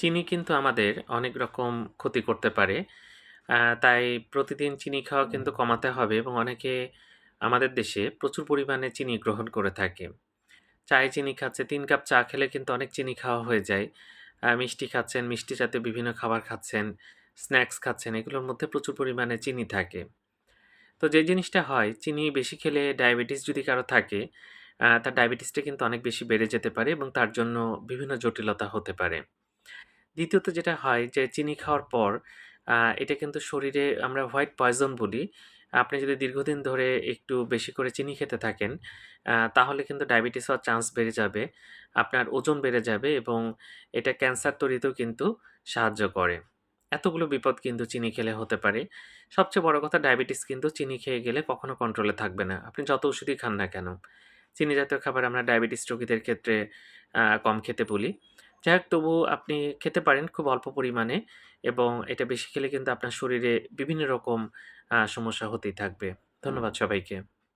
চিনি কিন্তু আমাদের অনেক রকম ক্ষতি করতে পারে। তাই প্রতিদিন চিনি খাওয়া কিন্তু কমাতে হবে এবং অনেকে আমাদের দেশে প্রচুর পরিমাণে চিনি গ্রহণ করে থাকে। চায়ে চিনি খাচ্ছে, তিন কাপ চা খেলে কিন্তু অনেক চিনি খাওয়া হয়ে যায়। মিষ্টি খাচ্ছেন, মিষ্টি জাতীয় বিভিন্ন খাবার খাচ্ছেন, স্ন্যাক্স খাচ্ছেন, এগুলোর মধ্যে প্রচুর পরিমাণে চিনি থাকে। তো যে জিনিসটা হয়, চিনি বেশি খেলে ডায়াবেটিস যদি কারও থাকে, তার ডায়াবেটিসটা কিন্তু অনেক বেশি বেড়ে যেতে পারে এবং তার জন্য বিভিন্ন জটিলতা হতে পারে। দ্বিতীয়ত যেটা হয় যে চিনি খাওয়ার পর এটা কিন্তু শরীরে আমরা হোয়াইট পয়জন বলি। আপনি যদি দীর্ঘদিন ধরে একটু বেশি করে চিনি খেতে থাকেন, তাহলে কিন্তু ডায়াবেটিস হওয়ার চান্স বেড়ে যাবে। আপনার ওজন বেড়ে যাবে এবং এটা ক্যান্সার তৈরিতেও কিন্তু সাহায্য করে। এতগুলো বিপদ কিন্তু চিনি খেলে হতে পারে। সবচেয়ে বড় কথা ডায়াবেটিস কিন্তু চিনি খেয়ে গেলে কখনো কন্ট্রোলে থাকবে না। আপনি যত ওষুধই খান না কেন। চিনি জাতীয় খাবার আমরা ডায়াবেটিস রোগীদের ক্ষেত্রে কম খেতে বলি। যাই হোক তবু আপনি খেতে পারেন খুব অল্প পরিমাণে এবং এটা বেশি খেলে কিন্তু আপনার শরীরে বিভিন্ন রকম সমস্যা হতেই থাকবে। ধন্যবাদ সবাইকে।